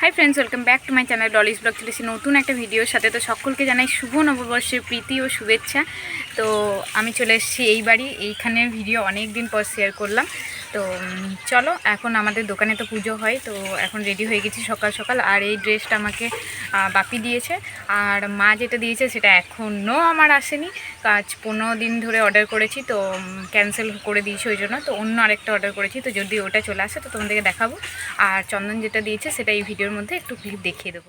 Hi friends welcome back to my channel Dolly's vlog চলেছি নতুন একটা ভিডিওর সাথে তো সকলকে জানাই শুভ নববর্ষের প্রীতি ও শুভেচ্ছা। তো আমি চলে এসেছি এই বাড়ি এইখানে ভিডিও অনেক দিন পর শেয়ার করলাম। তো চলো, এখন আমাদের দোকানে তো পুজো হয়, তো এখন রেডি হয়ে গেছি সকাল সকাল। আর এই ড্রেসটা আমাকে বাপি দিয়েছে। আর মা যেটা দিয়েছে সেটা এখনও আমার আসেনি। কাজ পনেরো দিন ধরে অর্ডার করেছি, তো ক্যান্সেল করে দিয়েছি ওই জন্য। তো অন্য আরেকটা অর্ডার করেছি, তো যদি ওটা চলে আসে, তো তোমাদেরকে দেখাবো। আর চন্দন যেটা দিয়েছে, সেটা এই ভিডিওর মধ্যে একটু ক্লিপ দেখিয়ে দেবো।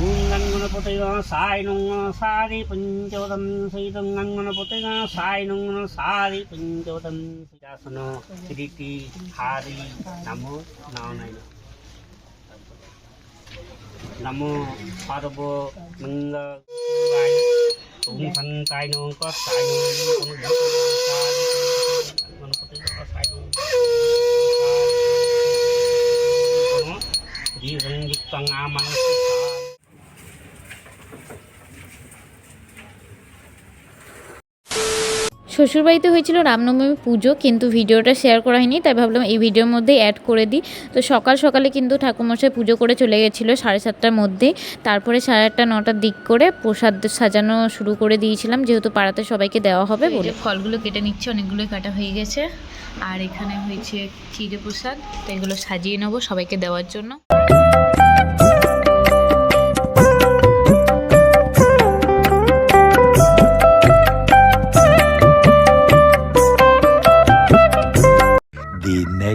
nganapotayo sai nung sari panchotam sitam nganapotayo sai nung sari panchotam sijasano siriti hari namo naonayana namo parvo manga vai ung phan tai nung có sai nung con đốc nganapotayo có sai nung Hãy subscribe cho kênh Ghiền Mì Gõ Để không bỏ lỡ những video hấp dẫn শ্বশুরবাড়িতে হয়েছিল রামনবমী পুজো কিন্তু ভিডিওটা share করা হয়নি তাই ভাবলাম এই ভিডিওর মধ্যেই অ্যাড করে দিই। তো সকাল সকালে কিন্তু ঠাকুরমশাই পুজো করে চলে গেছিল সাড়ে সাতটার মধ্যে। তারপরে সাড়ে আটটা নটার দিক করে প্রসাদ সাজানো শুরু করে দিয়েছিলাম যেহেতু পাড়াতে সবাইকে দেওয়া হবে বলে। ফলগুলো কেটে নিচ্ছে অনেকগুলোই কাটা হয়ে গেছে। আর এখানে হয়েছে চিড়ে প্রসাদ তো এগুলো সাজিয়ে নেব সবাইকে দেওয়ার জন্য।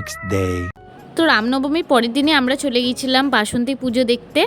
Next day. তো রামনবমীর পরের দিনে আমরা চলে গিয়েছিলাম বাসন্তী পুজো দেখতে